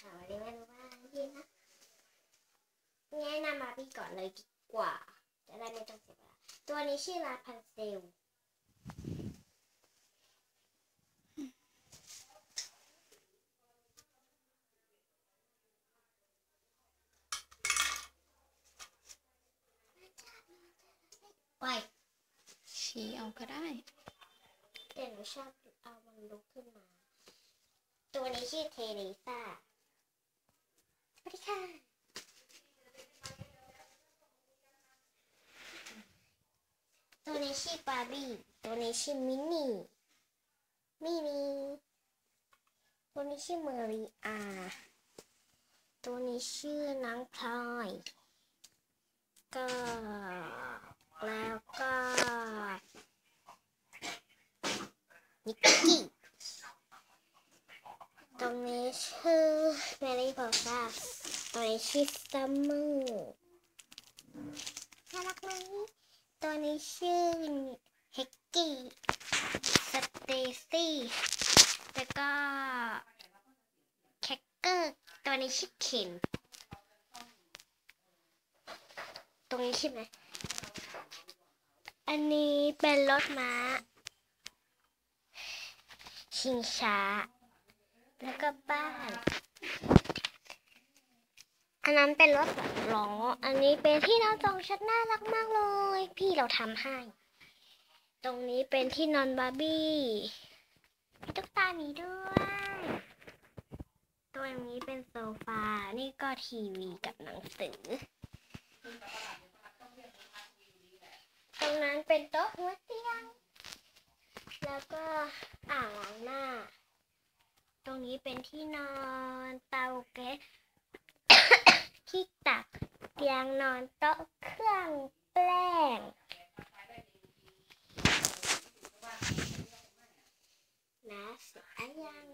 ค่ะวันนี้ไม่รู้ว่าเย็นนะแนะนำบาร์บี้ก่อนเลยดีกว่า จะได้ไม่ต้องเสียเวลาตัวนี้ชื่อลาพันเซลไปชี้เอาก็ได้เดี๋ยวหนูชอบเอามันลุกขึ้นมา ตัวนี้ชื่อเทเรซ่าสวัส ดีค่ะ ตัวนี้ชื่อบาร์บี้ ตัวนี้ชื่อมินนี่ มินีตัวนี้ชื่อเมอริอา ตัวนี้ชื่อน้องพลอย ก็แล้วก็นิกกี้ ตรงนี้ชื่อเมลี่พอซ่าตัวนี้ชื่อซัมเมอร์น่ารักไหมตัวนี้ชื่อเฮกกี้สเตซี่แล้วก็แคคเกอร์ตัวนี้ชื่อเคนตรงนี้ใช่ไหมอันนี้เป็นรถม้า ชิงช้า แล้วก็บ้าน อันนั้นเป็นรถแบบล้อ อันนี้เป็นที่นอนสองชั้นน่ารักมากเลย พี่เราทำให้ ตรงนี้เป็นที่นอนบาร์บี้มีตุ๊กตาหมีด้วย ตัวนี้เป็นโซฟา นี่ก็ทีวีกับหนังสือ ตรงนั้นเป็นโต๊ะหัวเตียง แล้วก็อ่างล้างหน้า นี้เป็นที่นอนเตาแก๊สที่ตักเตียงนอนโต๊ะเครื่องแป้งนะเสร็จยัง